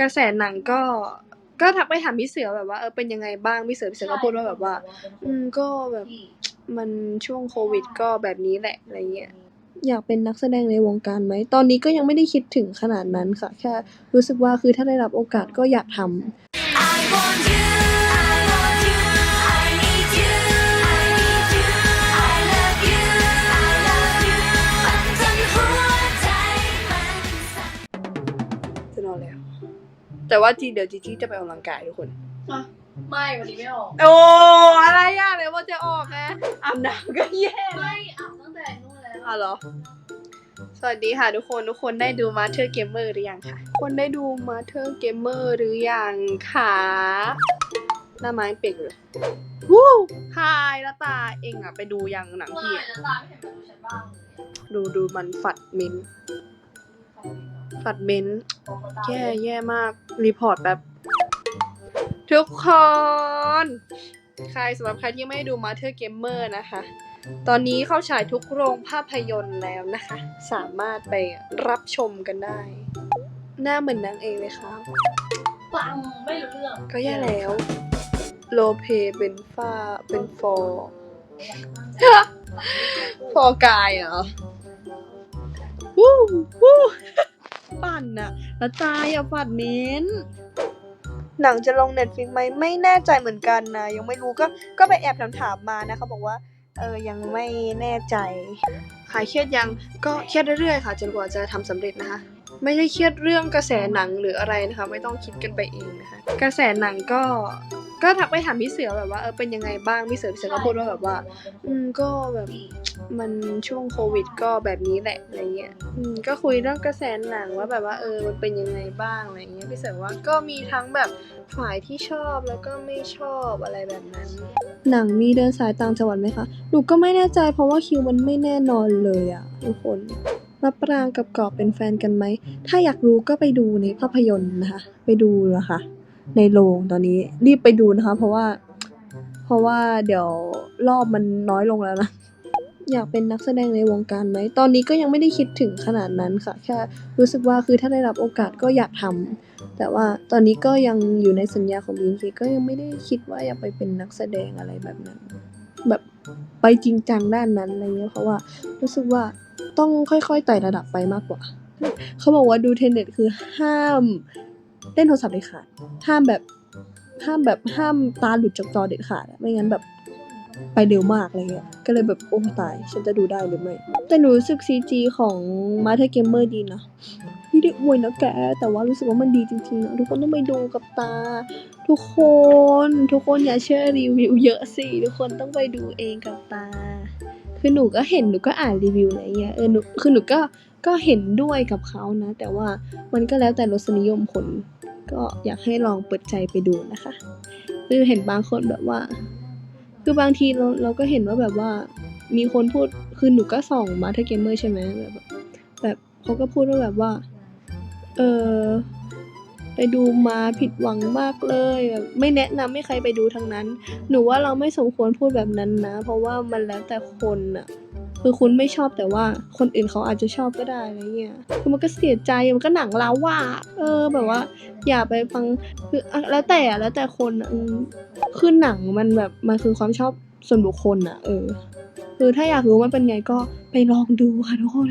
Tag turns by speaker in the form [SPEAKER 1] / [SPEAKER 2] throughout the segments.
[SPEAKER 1] กระแสหนังก็ ก็ทักไปถามพี่เสือแบบว่าเออเป็นยังไงบ้างพี่เสือพี่เสือก็พูดว่าแบบว่า อืมก็แบบมันช่วงโควิดก็แบบนี้แหละอะไรเงี้ยอยากเป็นนักแสดงในวงการไหม ตอนนี้ก็ยังไม่ได้คิดถึงขนาดนั้นค่ะ แค่รู้สึกว่าคือถ้าได้รับโอกาสก็อยากทำ แต่ว่าจีเดี๋ยวจีจี้จะไปออกกำลังกายทุกคน
[SPEAKER 2] อะไม่วันนี้ไม่ออก
[SPEAKER 1] โอ้อะไรอะเลยว่าจะออกไงอาบน้ำก็แย่
[SPEAKER 2] ไม่อาบตั้งแต่นู่นแล้ว
[SPEAKER 1] อ๋อเหรอ สวัสดีค่ะทุกคนทุกคนได้ดู Master Gamer หรือยังคะคนได้ดู Master Gamer หรือยังคะหน้าไม้เปียกเลยวู้ฮายละตาเองอะไปดูยังหนัง
[SPEAKER 2] ไม่
[SPEAKER 1] พี่อะ
[SPEAKER 2] แล้วตาไม่เห็นมาดูฉันบ้างเลย
[SPEAKER 1] ดูดูมันฝัดเมนต์ ฝัดเมนต์แย่แย่มาก รีพอร์ตแบบ ทุกคน ใครสำหรับใครที่ไม่ได้ดู Master Gamer นะคะ ตอนนี้เข้าฉายทุกโรงภาพยนตร์แล้วนะคะ สามารถไปรับชมกันได้ หน้าเหมือนนางเอกเลยค่ะ
[SPEAKER 2] ฟังไม่รู้เรื่อง
[SPEAKER 1] ก็แย่แล้ว โลเพเป็นฝ้าเป็นฟอร์ฟอร์กายเหรอวู้วู้ ปั่นอะแล้วตายอะฝัดเม้น หนังจะลงเน็ตฟิกไหมไม่แน่ใจเหมือนกันนะ ยังไม่รู้ก็ก็ไปแอบถามถามๆมานะเขาบอกว่า เออยังไม่แน่ใจ หายเครียดยังก็เครียดเรื่อยๆค่ะจนกว่าจะทำสำเร็จนะคะ ไม่ได้เครียดเรื่องกระแสหนังหรืออะไรนะคะ ไม่ต้องคิดกันไปเองนะคะ กระแสหนังก็ ก็ทักไปถามพี่เสือแบบว่าเออเป็นยังไงบ้างพี่เสือพี่เสือก็พูดว่าแบบว่า อืมก็แบบมันช่วงโควิดก็แบบนี้แหละอะไรเงี้ยอืมก็คุยเรื่องกระแสหนังว่าแบบว่าเออมันเป็นยังไงบ้างอะไรเงี้ยพี่เสือว่าก็มีทั้งแบบฝ่ายที่ชอบแล้วก็ไม่ชอบอะไรแบบนั้น หนังมีเดินสายต่างจังหวัดไหมคะหนูก็ไม่แน่ใจเพราะว่าคิวมันไม่แน่นอนเลยอะทุกคนรับปรางกับกอบเป็นแฟนกันไหม ถ้าอยากรู้ก็ไปดูในภาพยนตร์นะคะ ไปดูนะคะ ในโรงตอนนี้รีบไปดูนะคะ เพราะว่า เพราะว่าเดี๋ยวรอบมันน้อยลงแล้วนะอยากเป็นนักแสดงในวงการไหม ตอนนี้ก็ยังไม่ได้คิดถึงขนาดนั้นค่ะ แค่รู้สึกว่าคือถ้าได้รับโอกาสก็อยากทำแต่ว่าตอนนี้ก็ยังอยู่ในสัญญาของบีนซีก็ยังไม่ได้คิดว่าอยากไปเป็นนักแสดงอะไรแบบนั้น แบบไปจริงจังด้านนั้นอะไรเงี้ย เพราะว่ารู้สึกว่าต้องค่อยๆไต่ระดับไปมากกว่า เขาบอกว่าดูเทนเน็ตคือห้าม เล่นโทรศัพท์เด็ดขาดห้ามแบบห้ามแบบห้ามตาหลุดจากจอเด็ดขาดอะไม่งั้นแบบไปเร็วมากอะไรเงี้ย ก็เลยแบบโอ้ตาย ฉันจะดูได้หรือไม่ แต่หนูรู้สึก CG ของ m a t e r Gamer ดีนะไม่ได้อวยนะแก แต่ว่ารู้สึกว่ามันดีจริงๆนะทุกคนต้องไปดูกับตา ทุกคน ทุกคนอย่าเชื่อรีวิวเยอะสิ ทุกคนต้องไปดูเองกับตา คือหนูก็เห็นหนูก็อ่านรีวิวอะไรเงี้ย เออหนูคือหนูก็ก็เห็นด้วยกับเขานะ แต่ว่ามันก็แล้วแต่รสนิยมคน ก็อยากให้ลองเปิดใจไปดูนะคะคือเห็นบางคนแบบว่า คือบางทีเราเราก็เห็นว่าแบบว่า มีคนพูดคือหนูก็ส่องมาถ้าเกมเมอร์ใช่ไหมแบบแบบเขาก็พูดว่าแบบว่า เออไปดูมาผิดหวังมากเลยแบบไม่แนะนำให้ใครไปดูทั้งนั้น หนูว่าเราไม่สมควรพูดแบบนั้นนะ เพราะว่ามันแล้วแต่คนอะ คือคุณไม่ชอบแต่ว่าคนอื่นเขาอาจจะชอบก็ได้อะไรเงี้ยคือมันก็เสียใจมันก็หนังเราว่า เออแบบว่า อย่าไปฟังคือแล้วแต่แล้วแต่คนอะอืมคือหนังมันแบบมันคือความชอบส่วนบุคคลอะเออ คือถ้าอยากรู้มันเป็นไงก็ไปลองดูค่ะทุกคน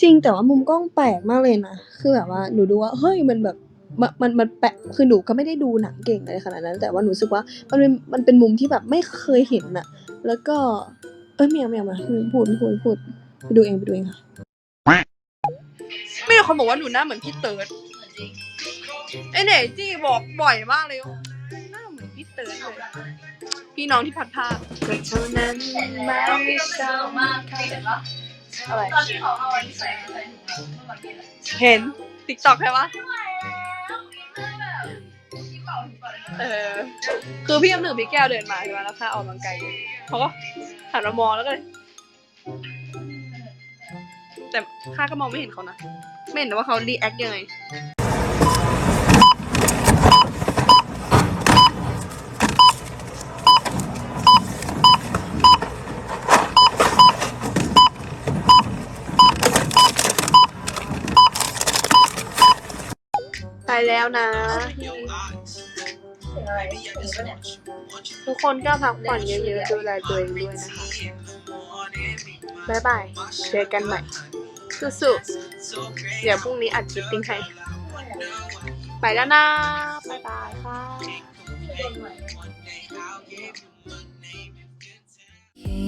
[SPEAKER 1] จริงแต่ว่ามุมกล้องแปลกมากเลยนะ คือแบบว่าหนูดูว่าเฮ้ยมันแบบมันมันมันแปลกคือหนูก็ไม่ได้ดูหนังเก่งอะไรขนาดนั้น แต่ว่าหนูรู้สึกว่ามันเป็นมันเป็นมุมที่แบบไม่เคยเห็นอะแล้วก็ เอ้ยไม่เอาไม่เอามาพูดพูดพูดไปดูเองไปดูเองค่ะไม่มีคนบอกว่าหนูหน้าเหมือนพี่เติร์ดไอเนจี้บอกบ่อยมากเลยว่าหน้าเหมือนพี่เติร์ดเลยพี่น้องที่พัดผ้าแต่เท่านั้นไม่
[SPEAKER 2] เจ้ามากใครเห็นปะ
[SPEAKER 1] อะไร
[SPEAKER 2] ตอนที่เขาเอาอันนี้ใส่ใส่ถุงมือเมื่อกี้แหละ
[SPEAKER 1] เห็นติ๊กต็อกใช่ปะ
[SPEAKER 2] ที่เป่าที่เป่าเลย
[SPEAKER 1] เออคือพี่น้ำหนึ่งพี่แก้วเดินมาใช่ไหมแล้วข้าออกกำลังกายอยู่เขาก็ หันมามองแล้วก็เลยแต่ข้าก็มองไม่เห็นเขานะ ไม่เห็นว่าเขารีแอคยังไงไปแล้วนะ ทุกคนก็พักผ่อนเยอะๆ ดูแลตัวเองด้วยนะคะ บ๊ายบาย เจอกันใหม่ สู้ๆ เดี๋ยวพรุ่งนี้อัดคลิปติ้งให้ ไปแล้วนะ บ๊ายบายค่ะ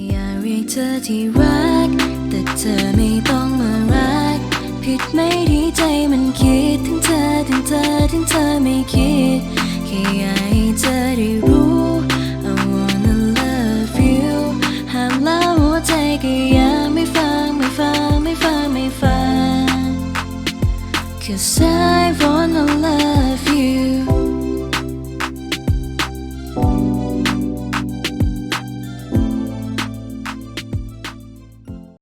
[SPEAKER 3] อยากเรียกเธอที่รัก แต่เธอไม่ต้องมารัก ผิดไหมที่ใจมันคิด ถึงเธอ ถึงเธอ ถึงเธอไม่คิดแค่อยาก Save I've won